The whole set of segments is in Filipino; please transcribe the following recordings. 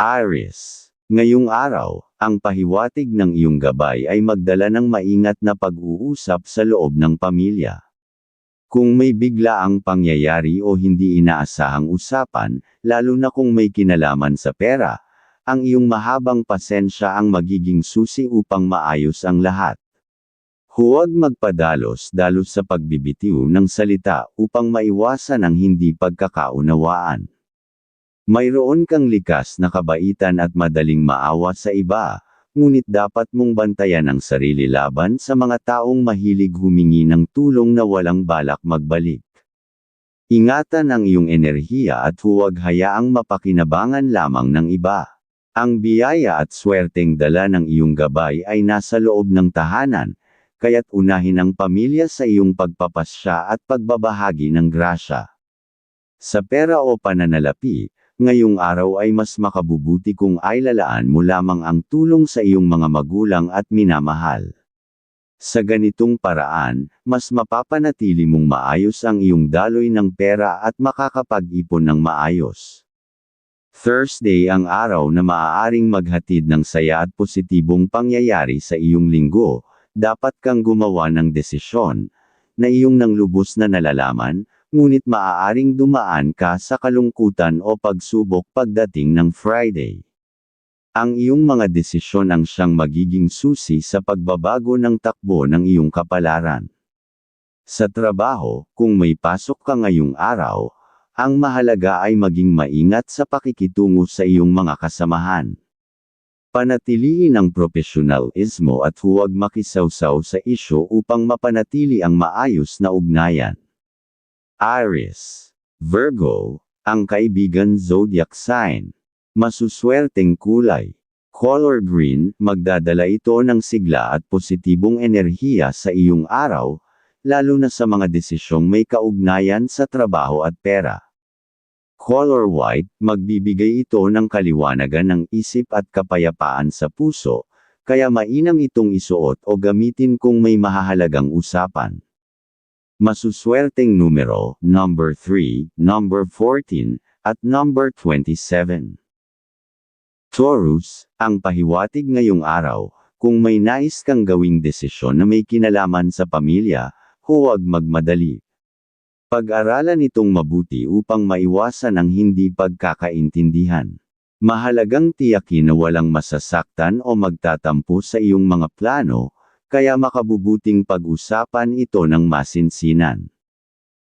Aries. Ngayong araw, ang pahiwatig ng iyong gabay ay magdala ng maingat na pag-uusap sa loob ng pamilya. Kung may biglaang pangyayari o hindi inaasahang usapan, lalo na kung may kinalaman sa pera, ang iyong mahabang pasensya ang magiging susi upang maayos ang lahat. Huwag magpadalos-dalos sa pagbibitiw ng salita upang maiwasan ang hindi pagkakaunawaan. Mayroon kang likas na kabaitan at madaling maawa sa iba, ngunit dapat mong bantayan ang sarili laban sa mga taong mahilig humingi ng tulong na walang balak magbalik. Ingatan ang iyong enerhiya at huwag hayaang mapakinabangan lamang ng iba. Ang biyaya at swerteng dala ng iyong gabay ay nasa loob ng tahanan, kaya't unahin ang pamilya sa iyong pagpapasya at pagbabahagi ng grasya. Sa pera o pananalapi, ngayong araw ay mas makabubuti kung ay lalaan mo lamang ang tulong sa iyong mga magulang at minamahal. Sa ganitong paraan, mas mapapanatili mong maayos ang iyong daloy ng pera at makakapag-ipon ng maayos. Thursday ang araw na maaaring maghatid ng saya at positibong pangyayari sa iyong linggo, dapat kang gumawa ng desisyon, na iyong nang lubos na nalalaman, ngunit maaaring dumaan ka sa kalungkutan o pagsubok pagdating ng Friday. Ang iyong mga desisyon ang siyang magiging susi sa pagbabago ng takbo ng iyong kapalaran. Sa trabaho, kung may pasok ka ngayong araw, ang mahalaga ay maging maingat sa pakikitungo sa iyong mga kasamahan. Panatiliin ang profesionalismo at huwag makisawsaw sa isyo upang mapanatili ang maayos na ugnayan. Aries. Virgo, ang kaibigan zodiac sign. Masuswerteng kulay. Color green, magdadala ito ng sigla at positibong enerhiya sa iyong araw, lalo na sa mga desisyong may kaugnayan sa trabaho at pera. Color white, magbibigay ito ng kaliwanagan ng isip at kapayapaan sa puso, kaya mainam itong isuot o gamitin kung may mahahalagang usapan. Masuswerteng numero, number 3, number 14, at number 27. Taurus, ang pahiwatig ngayong araw, kung may nais kang gawing desisyon na may kinalaman sa pamilya, huwag magmadali. Pag-aralan itong mabuti upang maiwasan ang hindi pagkakaintindihan. Mahalagang tiyakin na walang masasaktan o magtatampo sa iyong mga plano, kaya makabubuting pag-usapan ito ng masinsinan.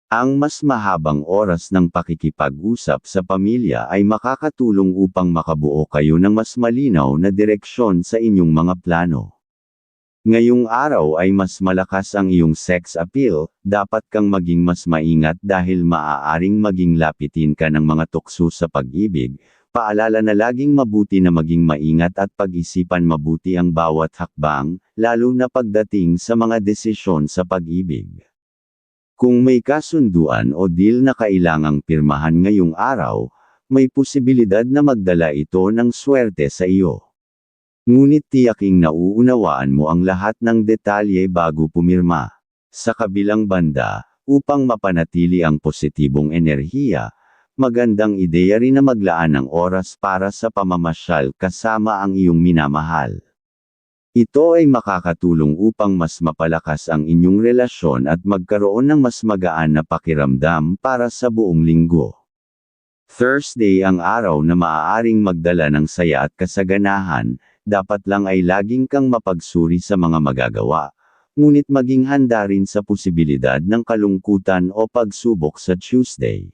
Ang mas mahabang oras ng pakikipag-usap sa pamilya ay makakatulong upang makabuo kayo ng mas malinaw na direksyon sa inyong mga plano. Ngayong araw ay mas malakas ang iyong sex appeal, dapat kang maging mas maingat dahil maaaring maging lapitin ka ng mga tukso sa pag-ibig, Paalala na laging mabuti na maging maingat at pag-isipan mabuti ang bawat hakbang, lalo na pagdating sa mga desisyon sa pag-ibig. Kung may kasunduan o deal na kailangang pirmahan ngayong araw, may posibilidad na magdala ito ng swerte sa iyo. Ngunit tiyaking nauunawaan mo ang lahat ng detalye bago pumirma. Sa kabilang banda, upang mapanatili ang positibong enerhiya, magandang ideya rin na maglaan ng oras para sa pamamasyal kasama ang iyong minamahal. Ito ay makakatulong upang mas mapalakas ang inyong relasyon at magkaroon ng mas magaan na pakiramdam para sa buong linggo. Thursday ang araw na maaaring magdala ng saya at kasaganahan, dapat lang ay laging kang mapagsuri sa mga magagawa, ngunit maging handa rin sa posibilidad ng kalungkutan o pagsubok sa Tuesday.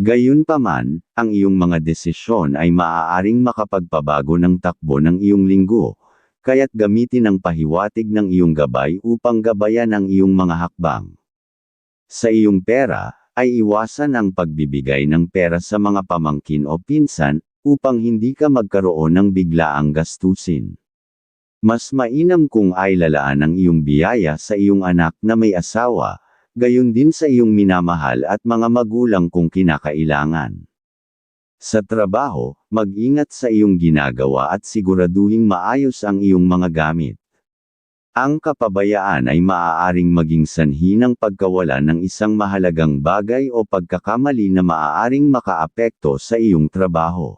Gayunpaman, ang iyong mga desisyon ay maaaring makapagpabago ng takbo ng iyong linggo, kaya't gamitin ang pahiwatig ng iyong gabay upang gabayan ang iyong mga hakbang. Sa iyong pera, ay iwasan ang pagbibigay ng pera sa mga pamangkin o pinsan, upang hindi ka magkaroon ng biglaang gastusin. Mas mainam kung ay lalaan ang iyong biyaya sa iyong anak na may asawa, gayon din sa iyong minamahal at mga magulang kung kinakailangan. Sa trabaho, mag-ingat sa iyong ginagawa at siguraduhing maayos ang iyong mga gamit. Ang kapabayaan ay maaaring maging sanhi ng pagkawala ng isang mahalagang bagay o pagkakamali na maaaring makaapekto sa iyong trabaho.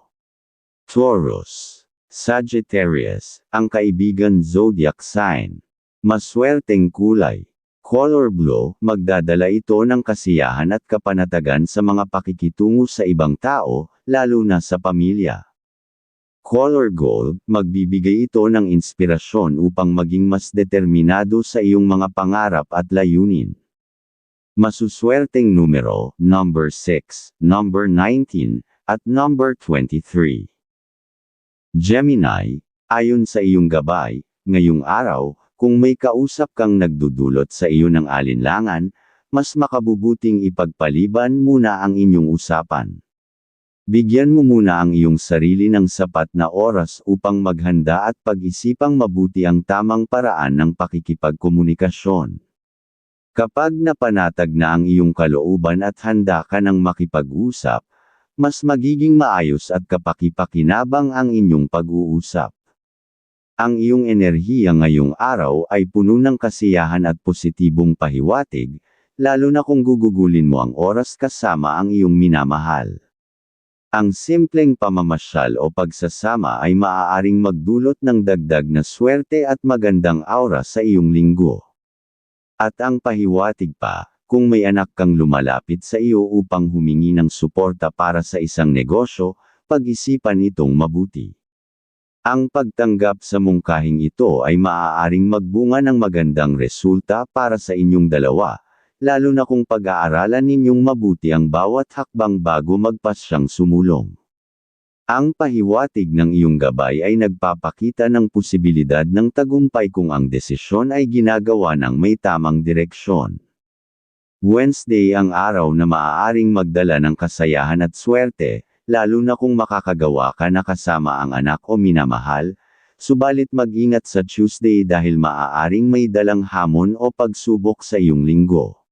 Taurus, Sagittarius, ang kaibigan zodiac sign. Maswerteng kulay. Color blue, magdadala ito ng kasiyahan at kapanatagan sa mga pakikitungo sa ibang tao, lalo na sa pamilya. Color Gold, magbibigay ito ng inspirasyon upang maging mas determinado sa iyong mga pangarap at layunin. Masuswerteng numero, number 6, number 19, at number 23. Gemini, ayon sa iyong gabay, ngayong araw, kung may kausap kang nagdudulot sa iyo ng alinlangan, mas makabubuting ipagpaliban muna ang inyong usapan. Bigyan mo muna ang iyong sarili ng sapat na oras upang maghanda at pag-isipang mabuti ang tamang paraan ng pakikipagkomunikasyon. Kapag napanatag na ang iyong kalooban at handa ka ng makipag-usap, mas magiging maayos at kapakipakinabang ang inyong pag-uusap. Ang iyong enerhiya ngayong araw ay puno ng kasiyahan at positibong pahiwatig, lalo na kung gugugulin mo ang oras kasama ang iyong minamahal. Ang simpleng pamamasyal o pagsasama ay maaaring magdulot ng dagdag na swerte at magandang aura sa iyong linggo. At ang pahiwatig pa, kung may anak kang lumalapit sa iyo upang humingi ng suporta para sa isang negosyo, pag-isipan itong mabuti. Ang pagtanggap sa mungkahing ito ay maaaring magbunga ng magandang resulta para sa inyong dalawa, lalo na kung pag-aaralan ninyong mabuti ang bawat hakbang bago magpasyang sumulong. Ang pahiwatig ng iyong gabay ay nagpapakita ng posibilidad ng tagumpay kung ang desisyon ay ginagawa ng may tamang direksyon. Wednesday ang araw na maaaring magdala ng kasayahan at swerte, lalo na kung makakagawa ka na kasama ang anak o minamahal, subalit mag-ingat sa Tuesday dahil maaaring may dalang hamon o pagsubok sa iyong linggo.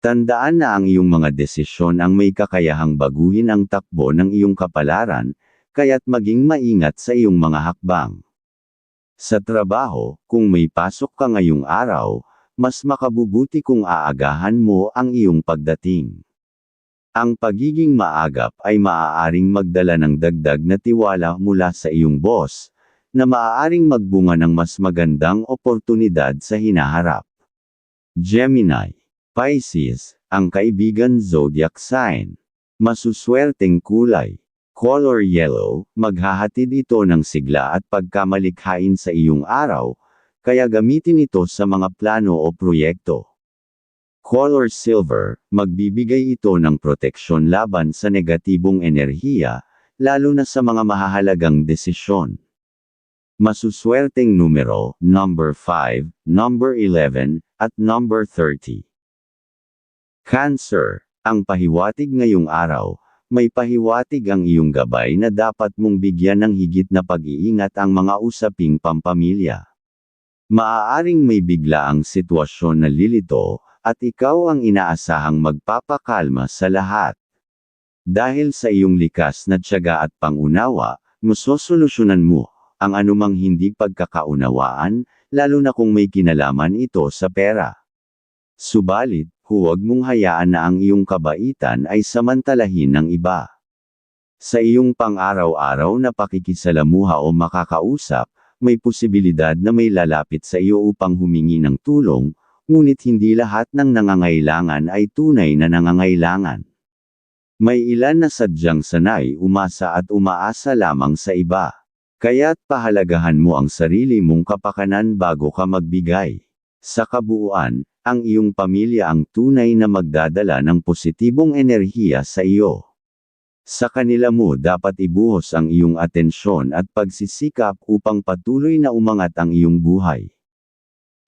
Tandaan na ang iyong mga desisyon ang may kakayahang baguhin ang takbo ng iyong kapalaran, kaya't maging maingat sa iyong mga hakbang. Sa trabaho, kung may pasok ka ngayong araw, mas makabubuti kung aagahan mo ang iyong pagdating. Ang pagiging maagap ay maaaring magdala ng dagdag na tiwala mula sa iyong boss, na maaaring magbunga ng mas magandang oportunidad sa hinaharap. Gemini Pisces, ang kaibigan zodiac sign. Masuswerteng kulay. Color yellow, maghahatid ito ng sigla at pagkamalikhain sa iyong araw, kaya gamitin ito sa mga plano o proyekto. Color silver, magbibigay ito ng proteksyon laban sa negatibong enerhiya, lalo na sa mga mahahalagang desisyon. Masuswerteng numero, number 5, number 11, at number 30. Cancer, ang pahiwatig ngayong araw, may pahiwatig ang iyong gabay na dapat mong bigyan ng higit na pag-iingat ang mga usaping pampamilya. Maaaring may bigla ang sitwasyon na lilito, at ikaw ang inaasahang magpapakalma sa lahat. Dahil sa iyong likas na tiyaga at pangunawa, masosolusyonan mo ang anumang hindi pagkakaunawaan, lalo na kung may kinalaman ito sa pera. Subalit, huwag mong hayaan na ang iyong kabaitan ay samantalahin ng iba. Sa iyong pang-araw-araw na pakikisalamuha o makakausap, may posibilidad na may lalapit sa iyo upang humingi ng tulong, ngunit hindi lahat ng nangangailangan ay tunay na nangangailangan. May ilan na sadyang sanay umasa at umaasa lamang sa iba. Kaya't pahalagahan mo ang sarili mong kapakanan bago ka magbigay. Sa kabuuan, ang iyong pamilya ang tunay na magdadala ng positibong enerhiya sa iyo. Sa kanila mo dapat ibuhos ang iyong atensyon at pagsisikap upang patuloy na umangat ang iyong buhay.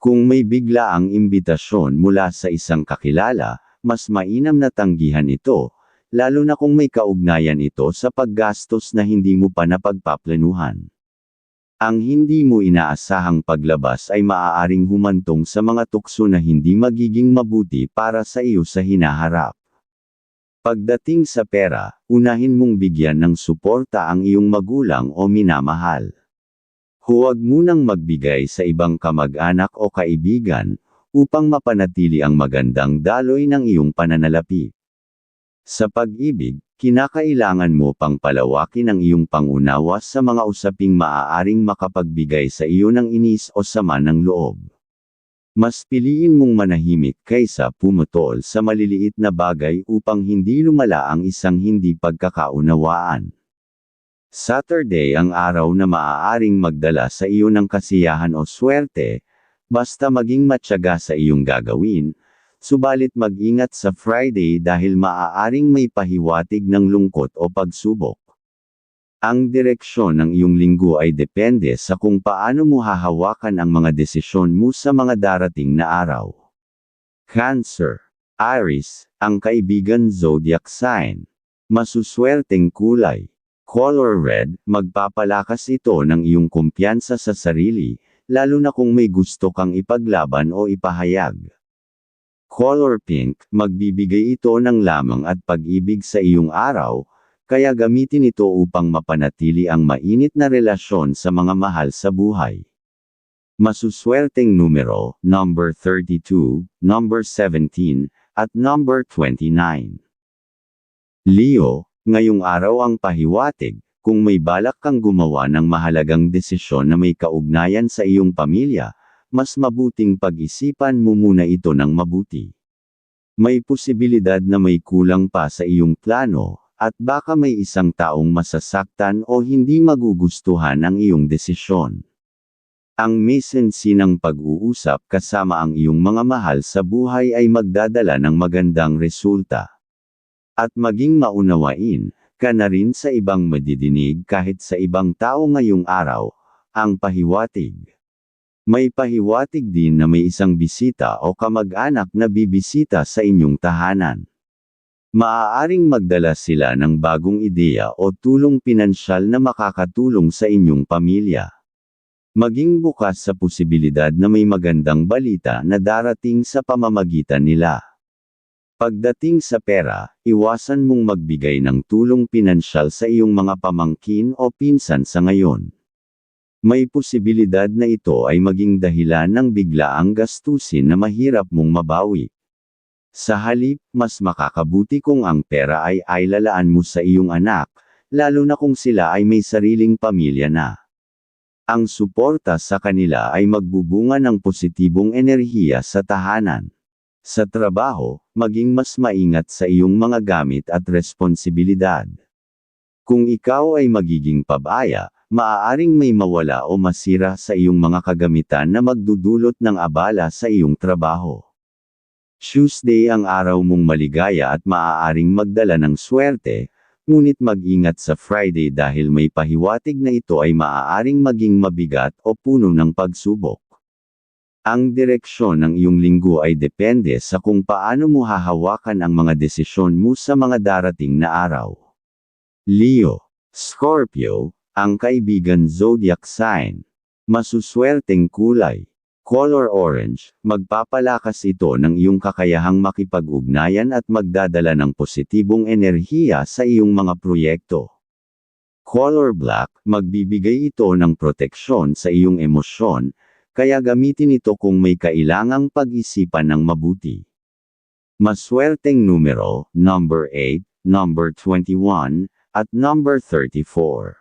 Kung may bigla ang imbitasyon mula sa isang kakilala, mas mainam na tanggihan ito, lalo na kung may kaugnayan ito sa paggastos na hindi mo pa napagpaplanuhan. Ang hindi mo inaasahang paglabas ay maaaring humantong sa mga tukso na hindi magiging mabuti para sa iyo sa hinaharap. Pagdating sa pera, unahin mong bigyan ng suporta ang iyong magulang o minamahal. Huwag munang magbigay sa ibang kamag-anak o kaibigan, upang mapanatili ang magandang daloy ng iyong pananalapi. Sa pag-ibig, kinakailangan mo pang palawakin ang iyong pangunawa sa mga usaping maaaring makapagbigay sa iyo ng inis o sama ng loob. Mas piliin mong manahimik kaysa pumutol sa maliliit na bagay upang hindi lumala ang isang hindi pagkakaunawaan. Saturday ang araw na maaaring magdala sa iyo ng kasiyahan o swerte, basta maging matyaga sa iyong gagawin, subalit mag-ingat sa Friday dahil maaaring may pahiwatig ng lungkot o pagsubok. Ang direksyon ng iyong linggo ay depende sa kung paano mo hahawakan ang mga desisyon mo sa mga darating na araw. Cancer. Aries, ang kaibigan zodiac sign. Masuswerteng kulay. Color red, magpapalakas ito ng iyong kumpiyansa sa sarili, lalo na kung may gusto kang ipaglaban o ipahayag. Color pink, magbibigay ito ng lamang at pag-ibig sa iyong araw, kaya gamitin ito upang mapanatili ang mainit na relasyon sa mga mahal sa buhay. Masuswerteng numero, number 32, number 17, at number 29. Leo, ngayong araw ang pahiwatig, kung may balak kang gumawa ng mahalagang desisyon na may kaugnayan sa iyong pamilya, mas mabuting pag-isipan mo muna ito ng mabuti. May posibilidad na may kulang pa sa iyong plano, at baka may isang taong masasaktan o hindi magugustuhan ang iyong desisyon. Ang mesensi ng pag-uusap kasama ang iyong mga mahal sa buhay ay magdadala ng magandang resulta. At maging maunawain, ka na rin sa ibang madidinig kahit sa ibang tao ngayong araw, ang pahiwatig. May pahiwatig din na may isang bisita o kamag-anak na bibisita sa inyong tahanan. Maaaring magdala sila ng bagong ideya o tulong pinansyal na makakatulong sa inyong pamilya. Maging bukas sa posibilidad na may magandang balita na darating sa pamamagitan nila. Pagdating sa pera, iwasan mong magbigay ng tulong pinansyal sa iyong mga pamangkin o pinsan sa ngayon. May posibilidad na ito ay maging dahilan ng biglaang gastusin na mahirap mong mabawi. Sa halip, mas makakabuti kung ang pera ay ailalaan mo sa iyong anak, lalo na kung sila ay may sariling pamilya na. Ang suporta sa kanila ay magbubunga ng positibong enerhiya sa tahanan. Sa trabaho, maging mas maingat sa iyong mga gamit at responsibilidad. Kung ikaw ay magiging pabaya, maaaring may mawala o masira sa iyong mga kagamitan na magdudulot ng abala sa iyong trabaho. Tuesday ang araw mong maligaya at maaaring magdala ng swerte, ngunit mag-ingat sa Friday dahil may pahiwatig na ito ay maaaring maging mabigat o puno ng pagsubok. Ang direksyon ng iyong linggo ay depende sa kung paano mo hahawakan ang mga desisyon mo sa mga darating na araw. Leo, Scorpio, ang kaibigan zodiac sign. Masuswerteng kulay. Color orange, magpapalakas ito ng iyong kakayahang makipag-ugnayan at magdadala ng positibong enerhiya sa iyong mga proyekto. Color black, magbibigay ito ng proteksyon sa iyong emosyon, kaya gamitin ito kung may kailangang pag-isipan ng mabuti. Maswerteng numero, number 8, number 21, at number 34.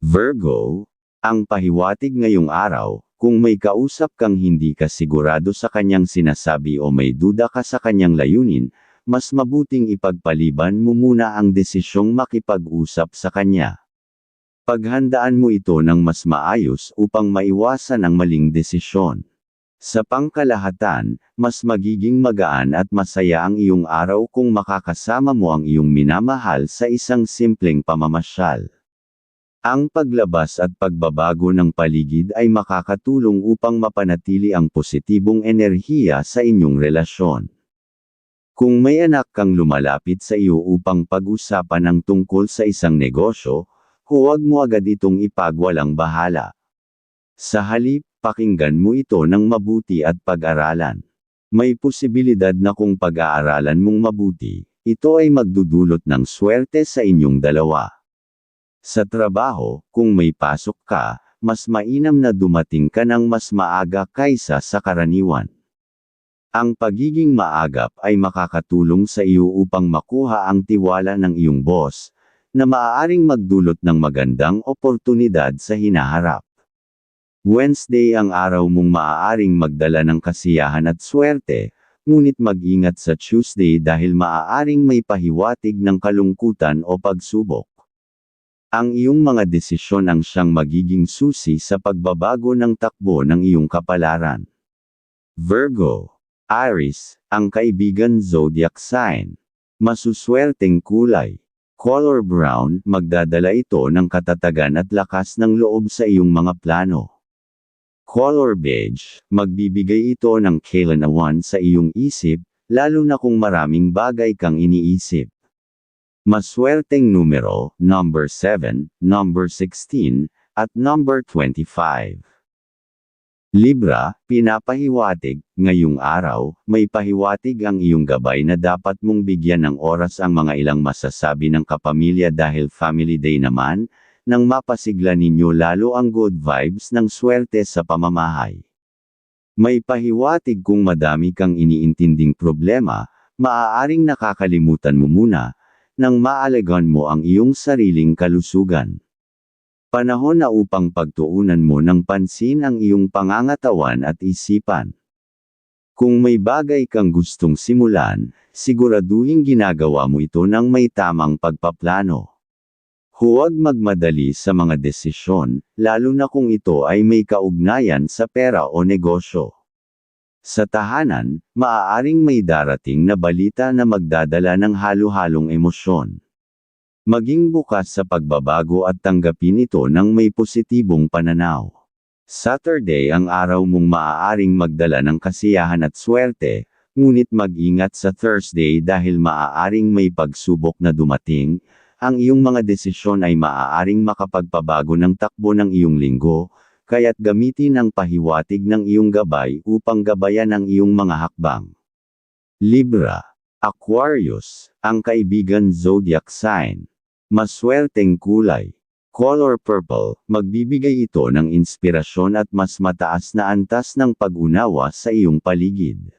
Virgo, ang pahiwatig ngayong araw, kung may kausap kang hindi ka sigurado sa kanyang sinasabi o may duda ka sa kanyang layunin, mas mabuting ipagpaliban mo muna ang desisyong makipag-usap sa kanya. Paghandaan mo ito ng mas maayos upang maiwasan ang maling desisyon. Sa pangkalahatan, mas magiging magaan at masaya ang iyong araw kung makakasama mo ang iyong minamahal sa isang simpleng pamamasyal. Ang paglabas at pagbabago ng paligid ay makakatulong upang mapanatili ang positibong enerhiya sa inyong relasyon. Kung may anak kang lumalapit sa iyo upang pag-usapan ang tungkol sa isang negosyo, huwag mo agad itong ipagwalang bahala. Sa halip, pakinggan mo ito ng mabuti at pag-aralan. May posibilidad na kung pag-aaralan mong mabuti, ito ay magdudulot ng swerte sa inyong dalawa. Sa trabaho, kung may pasok ka, mas mainam na dumating ka ng mas maaga kaysa sa karaniwan. Ang pagiging maagap ay makakatulong sa iyo upang makuha ang tiwala ng iyong boss, na maaaring magdulot ng magandang oportunidad sa hinaharap. Wednesday ang araw mong maaaring magdala ng kasiyahan at swerte, ngunit mag-ingat sa Tuesday dahil maaaring may pahiwatig ng kalungkutan o pagsubok. Ang iyong mga desisyon ang siyang magiging susi sa pagbabago ng takbo ng iyong kapalaran. Virgo, Aries, ang kaibigan zodiac sign. Masuswerteng kulay. Color brown, magdadala ito ng katatagan at lakas ng loob sa iyong mga plano. Color beige, magbibigay ito ng kailanawan sa iyong isip, lalo na kung maraming bagay kang iniisip. Maswerteng numero, number 7, number 16, at number 25. Libra, pinapahiwatig, ngayong araw, may pahiwatig ang iyong gabay na dapat mong bigyan ng oras ang mga ilang masasabi ng kapamilya dahil family day naman, nang mapasigla ninyo lalo ang good vibes ng swerte sa pamamahay. May pahiwatig kung madami kang iniintinding problema, maaaring nakakalimutan mo muna, nang maalagan mo ang iyong sariling kalusugan. Panahon na upang pagtuunan mo ng pansin ang iyong pangangatawan at isipan. Kung may bagay kang gustong simulan, siguraduhin ginagawa mo ito ng may tamang pagpaplano. Huwag magmadali sa mga desisyon, lalo na kung ito ay may kaugnayan sa pera o negosyo. Sa tahanan, maaaring may darating na balita na magdadala ng halo-halong emosyon. Maging bukas sa pagbabago at tanggapin ito ng may positibong pananaw. Saturday ang araw mong maaaring magdala ng kasiyahan at swerte, ngunit mag-ingat sa Thursday dahil maaaring may pagsubok na dumating, ang iyong mga desisyon ay maaaring makapagpabago ng takbo ng iyong linggo, kaya't gamitin ang pahiwatig ng iyong gabay upang gabayan ang iyong mga hakbang. Libra, Aquarius, ang kaibigan zodiac sign. Maswerteng kulay. Color purple, magbibigay ito ng inspirasyon at mas mataas na antas ng pag-unawa sa iyong paligid.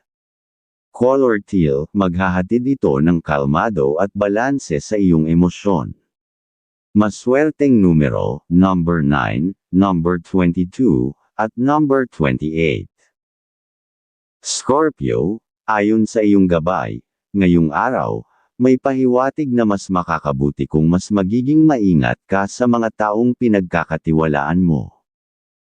Color teal, maghahatid ito ng kalmado at balanse sa iyong emosyon. Maswerteng numero, number 9, number 22, at number 28. Scorpio, ayon sa iyong gabay, ngayong araw, may pahiwatig na mas makakabuti kung mas magiging maingat ka sa mga taong pinagkakatiwalaan mo.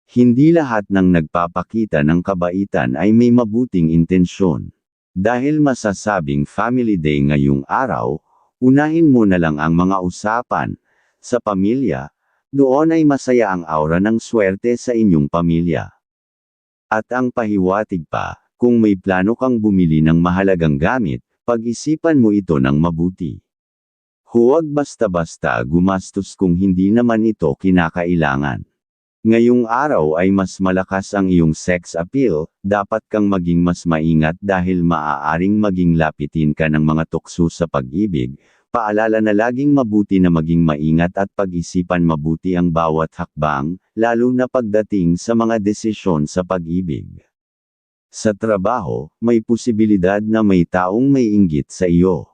Hindi lahat ng nagpapakita ng kabaitan ay may mabuting intensyon. Dahil masasabing family day ngayong araw, unahin mo na lang ang mga usapan. Sa pamilya, doon ay masaya ang aura ng swerte sa inyong pamilya. At ang pahiwatig pa, kung may plano kang bumili ng mahalagang gamit, pag-isipan mo ito ng mabuti. Huwag basta-basta gumastos kung hindi naman ito kinakailangan. Ngayong araw ay mas malakas ang iyong sex appeal, dapat kang maging mas maingat dahil maaaring maging lapitin ka ng mga tukso sa pag-ibig, paalala na laging mabuti na maging maingat at pag-isipan mabuti ang bawat hakbang, lalo na pagdating sa mga desisyon sa pag-ibig. Sa trabaho, may posibilidad na may taong may inggit sa iyo.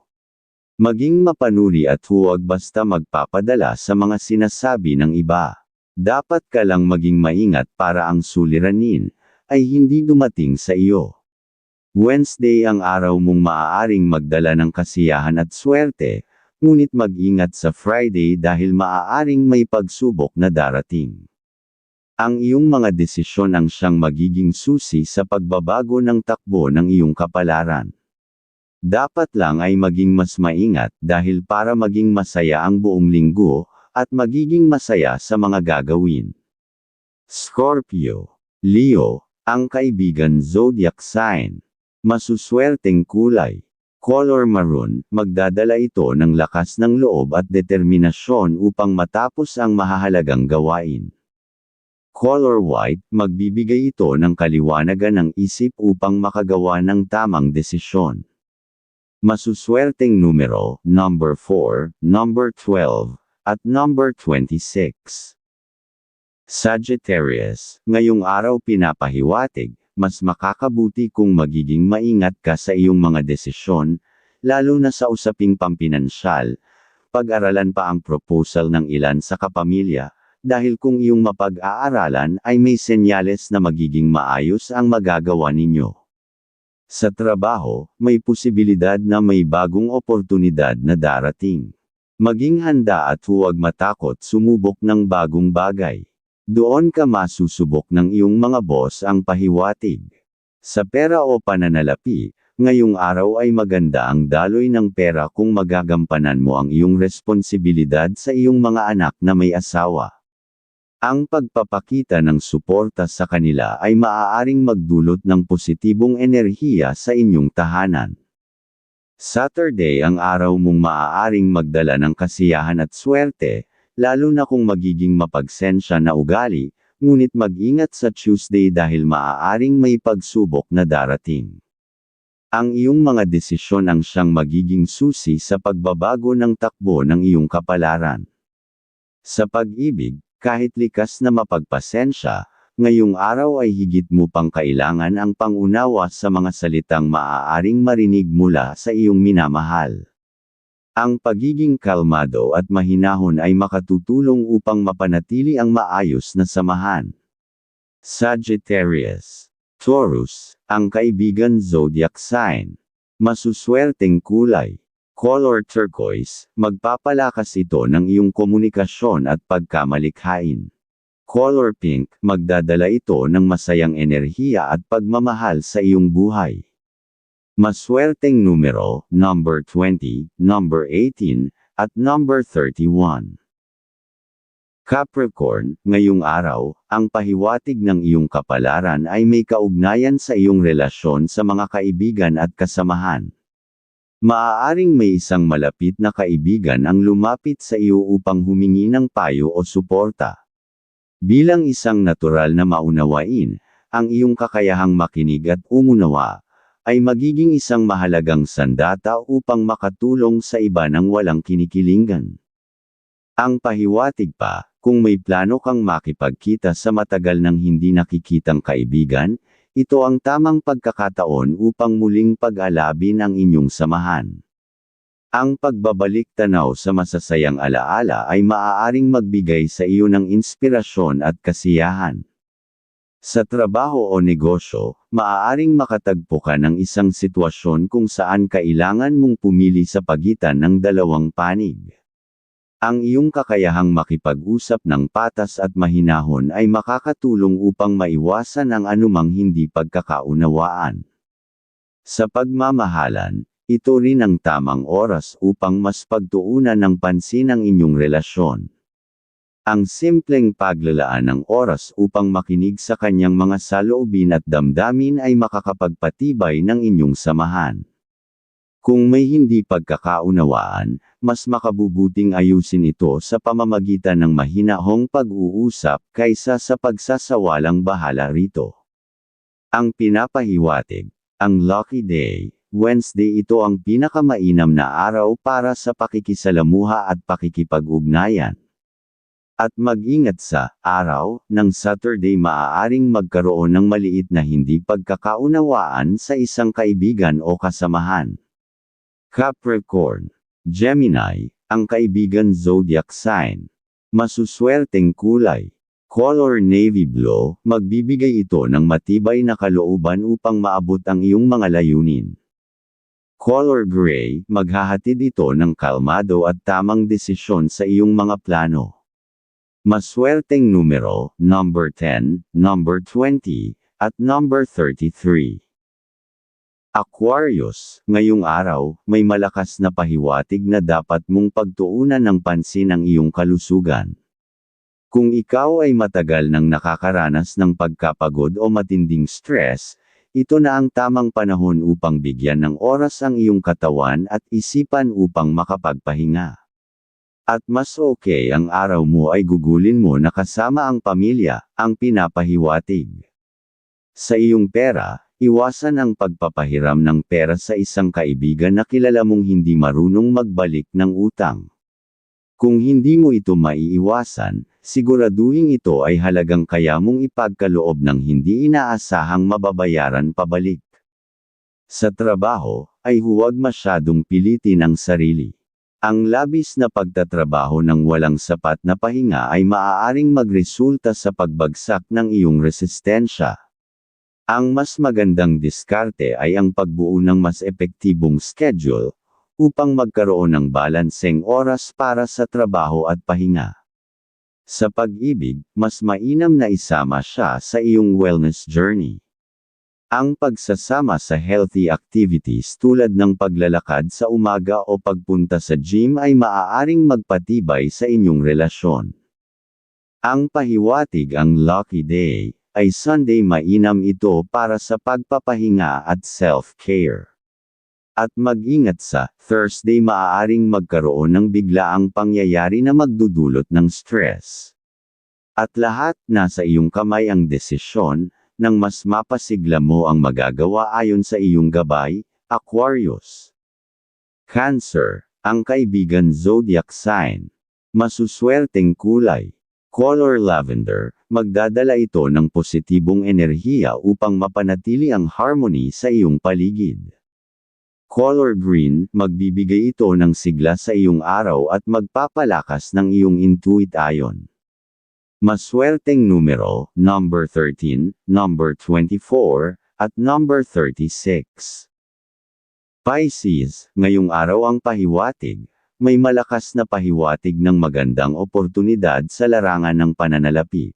Maging mapanuri at huwag basta magpapadala sa mga sinasabi ng iba. Dapat ka lang maging maingat para ang suliranin ay hindi dumating sa iyo. Wednesday ang araw mong maaaring magdala ng kasiyahan at swerte, ngunit mag-ingat sa Friday dahil maaaring may pagsubok na darating. Ang iyong mga desisyon ang siyang magiging susi sa pagbabago ng takbo ng iyong kapalaran. Dapat lang ay maging mas maingat dahil para maging masaya ang buong linggo, at magiging masaya sa mga gagawin. Scorpio, Leo, ang kaibigan zodiac sign. Masuswerteng kulay. Color maroon, magdadala ito ng lakas ng loob at determinasyon upang matapos ang mahahalagang gawain. Color white, magbibigay ito ng kaliwanagan ng isip upang makagawa ng tamang desisyon. Masuswerteng numero, number 4, number 12, at number 26. Sagittarius, ngayong araw pinapahiwatig, mas makakabuti kung magiging maingat ka sa iyong mga desisyon, lalo na sa usaping pampinansyal, pag-aralan pa ang proposal ng ilan sa kapamilya, dahil kung iyong mapag-aaralan ay may senyales na magiging maayos ang magagawa ninyo. Sa trabaho, may posibilidad na may bagong oportunidad na darating. Maging handa at huwag matakot sumubok ng bagong bagay. Doon ka masusubok ng iyong mga boss ang pahiwatig. Sa pera o pananalapi, ngayong araw ay maganda ang daloy ng pera kung magagampanan mo ang iyong responsibilidad sa iyong mga anak na may asawa. Ang pagpapakita ng suporta sa kanila ay maaaring magdulot ng positibong enerhiya sa inyong tahanan. Saturday ang araw mong maaaring magdala ng kasiyahan at swerte, lalo na kung magiging mapagsensya na ugali, ngunit mag-ingat sa Tuesday dahil maaaring may pagsubok na darating. Ang iyong mga desisyon ang siyang magiging susi sa pagbabago ng takbo ng iyong kapalaran. Sa pag-ibig, kahit likas na mapagpasensya, ngayong araw ay higit mo pang kailangan ang pangunawa sa mga salitang maaaring marinig mula sa iyong minamahal. Ang pagiging kalmado at mahinahon ay makatutulong upang mapanatili ang maayos na samahan. Sagittarius. Taurus, ang kaibigan zodiac sign. Masuswerteng kulay. Color turquoise, magpapalakas ito ng iyong komunikasyon at pagkamalikhain. Color pink, magdadala ito ng masayang enerhiya at pagmamahal sa iyong buhay. Maswerteng numero, number 20, number 18, at number 31. Capricorn, ngayong araw, ang pahiwatig ng iyong kapalaran ay may kaugnayan sa iyong relasyon sa mga kaibigan at kasamahan. Maaaring may isang malapit na kaibigan ang lumapit sa iyo upang humingi ng payo o suporta. Bilang isang natural na maunawain, ang iyong kakayahang makinig at umunawa, ay magiging isang mahalagang sandata upang makatulong sa iba ng walang kinikilingan. Ang pahiwatig pa, kung may plano kang makipagkita sa matagal nang hindi nakikitang kaibigan, ito ang tamang pagkakataon upang muling pag-alabin ang inyong samahan. Ang pagbabalik tanaw sa masasayang alaala ay maaaring magbigay sa iyo ng inspirasyon at kasiyahan. Sa trabaho o negosyo, maaaring makatagpo ka ng isang sitwasyon kung saan kailangan mong pumili sa pagitan ng dalawang panig. Ang iyong kakayahang makipag-usap ng patas at mahinahon ay makakatulong upang maiwasan ang anumang hindi pagkakaunawaan. Sa pagmamahalan, ito rin ang tamang oras upang mas pagtuunan ng pansin ang inyong relasyon. Ang simpleng paglalaan ng oras upang makinig sa kanyang mga saloobin at damdamin ay makakapagpatibay ng inyong samahan. Kung may hindi pagkakaunawaan, mas makabubuting ayusin ito sa pamamagitan ng mahinahong pag-uusap kaysa sa pagsasawalang bahala rito. Ang pinapahiwatig, ang lucky day, Wednesday ito ang pinakamainam na araw para sa pakikisalamuha at pakikipag-ugnayan. At mag-ingat sa araw ng Saturday maaaring magkaroon ng maliit na hindi pagkakaunawaan sa isang kaibigan o kasamahan. Capricorn, Gemini, ang kaibigan zodiac sign. Masuswerteng kulay. Color navy blue, magbibigay ito ng matibay na kalooban upang maabot ang iyong mga layunin. Color gray, maghahatid ito ng kalmado at tamang desisyon sa iyong mga plano. Maswerteng numero, number 10, number 20, at number 33. Aquarius, ngayong araw, may malakas na pahiwatig na dapat mong pagtuunan ng pansin ang iyong kalusugan. Kung ikaw ay matagal nang nakakaranas ng pagkapagod o matinding stress, ito na ang tamang panahon upang bigyan ng oras ang iyong katawan at isipan upang makapagpahinga. At mas okay ang araw mo ay gugulin mo na kasama ang pamilya, ang pinapahiwatig. Sa iyong pera, Iwasan ang pagpapahiram ng pera sa isang kaibigan na kilala mong hindi marunong magbalik ng utang. Kung hindi mo ito maiiwasan, siguraduhin ito ay halagang kaya mong ipagkaloob ng hindi inaasahang mababayaran pabalik. Sa trabaho, ay huwag masyadong pilitin ang sarili. Ang labis na pagtatrabaho ng walang sapat na pahinga ay maaaring magresulta sa pagbagsak ng iyong resistensya. Ang mas magandang diskarte ay ang pagbuo ng mas epektibong schedule, upang magkaroon ng balanseng oras para sa trabaho at pahinga. Sa pag-ibig, mas mainam na isama siya sa iyong wellness journey. Ang pagsasama sa healthy activities tulad ng paglalakad sa umaga o pagpunta sa gym ay maaaring magpatibay sa inyong relasyon. Ang pahiwatig ang lucky day, ay Sunday mainam ito para sa pagpapahinga at self-care. At mag-ingat sa Thursday maaaring magkaroon ng biglaang pangyayari na magdudulot ng stress. At lahat nasa iyong kamay ang desisyon, nang mas mapasigla mo ang magagawa ayon sa iyong gabay, Aquarius. Cancer, ang kaibigan zodiac sign. Masuswerteng kulay. Color lavender, magdadala ito ng positibong enerhiya upang mapanatili ang harmony sa iyong paligid. Color green, magbibigay ito ng sigla sa iyong araw at magpapalakas ng iyong intuit ayon. Maswerteng numero, number 13, number 24, at number 36. Pisces, ngayong araw ang pahiwatig, may malakas na pahiwatig ng magandang oportunidad sa larangan ng pananalapi.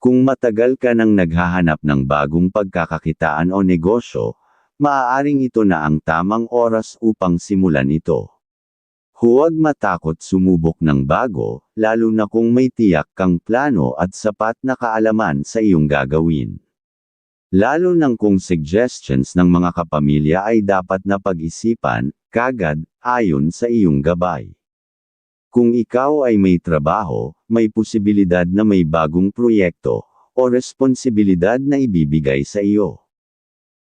Kung matagal ka nang naghahanap ng bagong pagkakakitaan o negosyo, maaaring ito na ang tamang oras upang simulan ito. Huwag matakot sumubok ng bago, lalo na kung may tiyak kang plano at sapat na kaalaman sa iyong gagawin. Lalo nang kung suggestions ng mga kapamilya ay dapat na pag-isipan, kagad, ayon sa iyong gabay. Kung ikaw ay may trabaho, may posibilidad na may bagong proyekto, o responsibilidad na ibibigay sa iyo.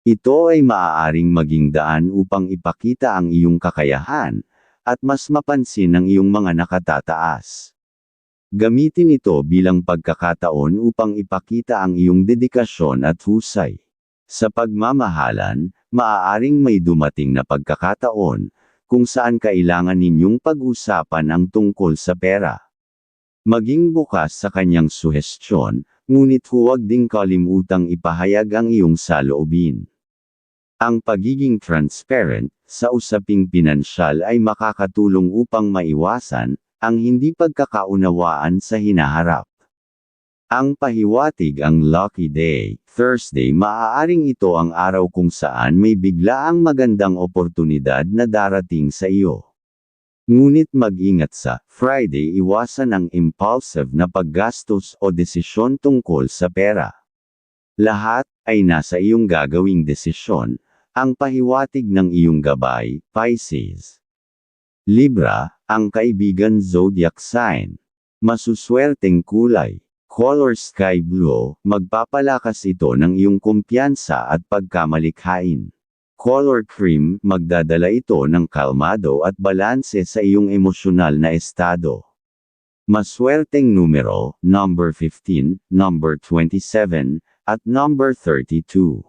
Ito ay maaaring maging daan upang ipakita ang iyong kakayahan, at mas mapansin ang iyong mga nakatataas. Gamitin ito bilang pagkakataon upang ipakita ang iyong dedikasyon at husay. Sa pagmamahalan, maaaring may dumating na pagkakataon, kung saan kailangan ninyong pag-usapan ang tungkol sa pera. Maging bukas sa kanyang suhestyon, ngunit huwag ding kalimutang ipahayag ang iyong saloobin. Ang pagiging transparent sa usaping pinansyal ay makakatulong upang maiwasan ang hindi pagkakaunawaan sa hinaharap. Ang pahiwatig ang lucky day, Thursday maaaring ito ang araw kung saan may biglaang magandang oportunidad na darating sa iyo. Ngunit mag-ingat sa Friday iwasan ang impulsive na paggastos o desisyon tungkol sa pera. Lahat ay nasa iyong gagawing desisyon, ang pahiwatig ng iyong gabay, Pisces. Libra, ang kaibigan zodiac sign. Masuswerteng kulay. Color sky blue, magpapalakas ito ng iyong kumpiyansa at pagkamalikhain. Color cream, magdadala ito ng kalmado at balanse sa iyong emosyonal na estado. Maswerteng numero, number 15, number 27, at number 32.